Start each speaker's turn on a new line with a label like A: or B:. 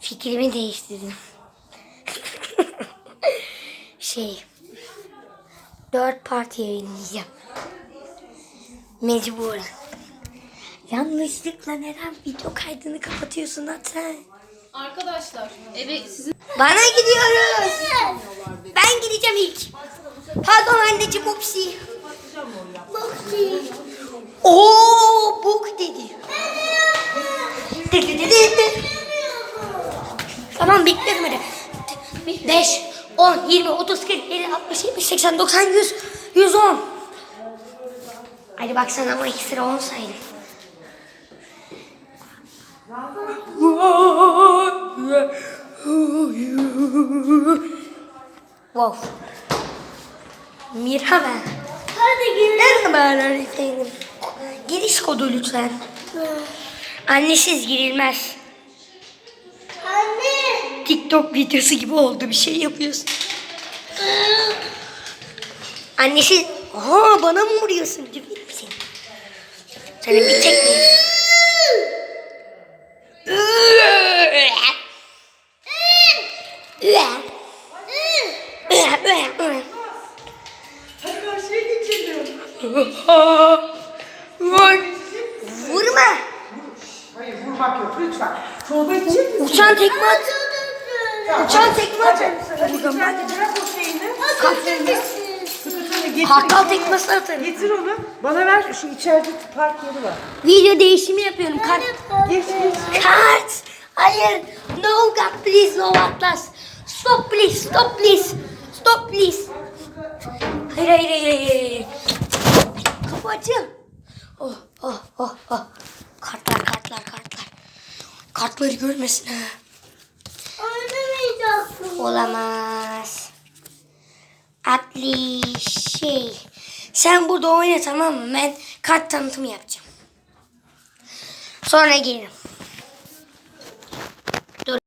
A: Fikrimi değiştirdim. şey. Dört part yayınlayacağım. Mecburen. Yanlışlıkla neden video kaydını kapatıyorsun sen?
B: Arkadaşlar eve sizin
A: Bana gidiyoruz. Ben gideceğim ilk. Pardon anneciğim Upsi. Oo buk dedi. Dedi dedi dedi. Tamam bekledim hadi. 5, 10, 20, 30, 40, 50, 60, 70, 80, 90, 100, 110. Hadi baksana ama iki sıra 10 saydım. Wow. Ben. Hadi girelim. Merhabalar efendim. Giriş kodu lütfen. Annesiz girilmez.
C: Anne.
A: TikTok videosu gibi oldu bir şey yapıyorsun. Annesiz... Aha bana mı vuruyorsun? Seni? Seni bir
D: geçelim.
A: Vurma.
D: Vurmak yok lütfen. Çorba içecek misin?
A: Uçan tekme at. Uçan tekme at.
D: Bırak o şeyini. Sıkıntını getir.
A: Kartal tekmesi atarım.
D: Getir onu. Bana ver. Şu içeride park yeri var.
A: Video değişimi yapıyorum. Kart.
D: Geç geç.
A: Kart. Hayır. No God please no Atlas. Stop please. Stop please. Stop please. Hayır hayır hayır hayır. hayır. Kapı açıl. Oh oh oh oh. Kartlar kartlar kartlar. Kartları görmesin ha.
C: Oynamayacaksın.
A: Olamaz. Atli şey. Sen burada oyna tamam mı? Ben kart tanıtımı yapacağım. Sonra gelirim.